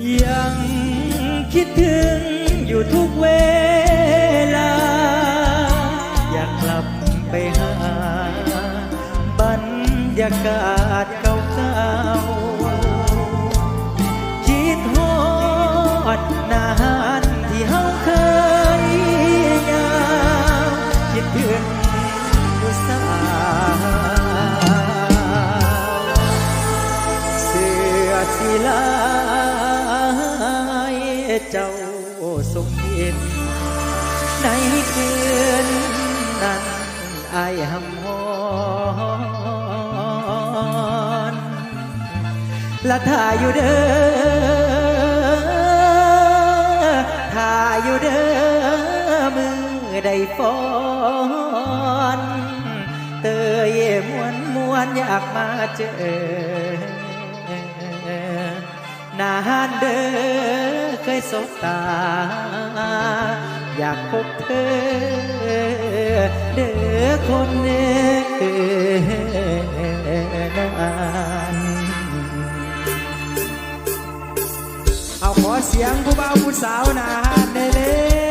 ยังคิดถึงอยู่ทุกเวลา อยากกลับไปหา บรรยากาศเก่าๆคิดฮอดนานที่เฮาเคยยามคิดถึง เจ้าทรงเห็นในคืนนั้นอายหำฮอนละถ่ายอยู่เด้อถ่ายอยู่เด้อมือใดฟ้อนเตยมวนมวนอยากมาเจอ นานเด้อ เคยสบตา อยากพบเธอ เด้อคนเนานเอาขอเสียงผู้บ่าวผู้สาวนาฮานได้เร็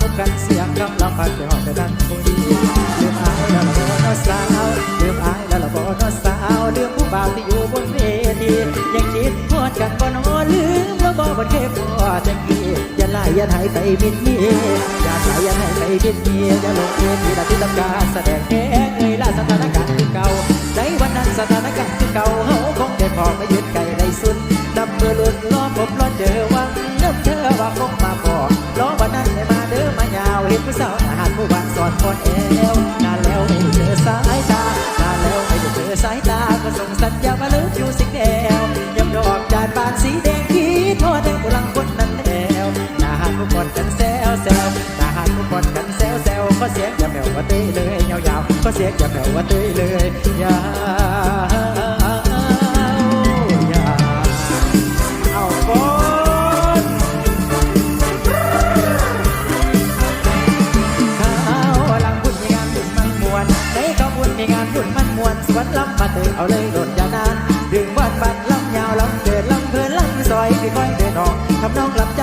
พบกันเสียงคำลำพันจะหอมแต่ดังคุยลืมอายแล้วละบ่นอสาวลืมอายแล้วละบ่นอสาวลืมผู้บ่าวที่อยู่บนเวทียังคิดทอดกันบ่นอลืมแล้วบ่บ่เคยพอจังกี้อย่าไล่อย่าหายไปมิดมีอย่าไล่อย่าหายไปมิดมีอย่าลงเวทีละที่ต้องการแสดงแค่เอ่ยละสถานการณ์คือเก่าในวันนั้นสถานการณ์คือเก่าเฮาคงได้พอไมายืนไกลได้สุดดับเบอลุดล้อมพบล้อเจอวังน้ำเธอว่าคง นผู้สาวอาหาผู้บ้านสอนคอนแอวนานแล้วไม่ได้เจอสายตานานแล้วไม่ได้เจอสายตาก็ส่งสัญญามาเลิฟอยู่สิ่งแนวยำดอกจานบานสีแดงคิดทอดแดงผู้ลังคนนั้นแล้วนาหารผู้คนกันแซวแซวนาหารผู้คนกันแซวแซวก็เสียงอย่าแผ่วว่าเต้ยเลยยาวๆก็เสียงอย่าแผ่วว่าเต้ยเลยยาว มาเตือเอาเลยโดดยานานดึงวัดบัดลำยาวลำเดินลำเพลินลำซอยที่คอยเดินออกทำน้องหลับใจ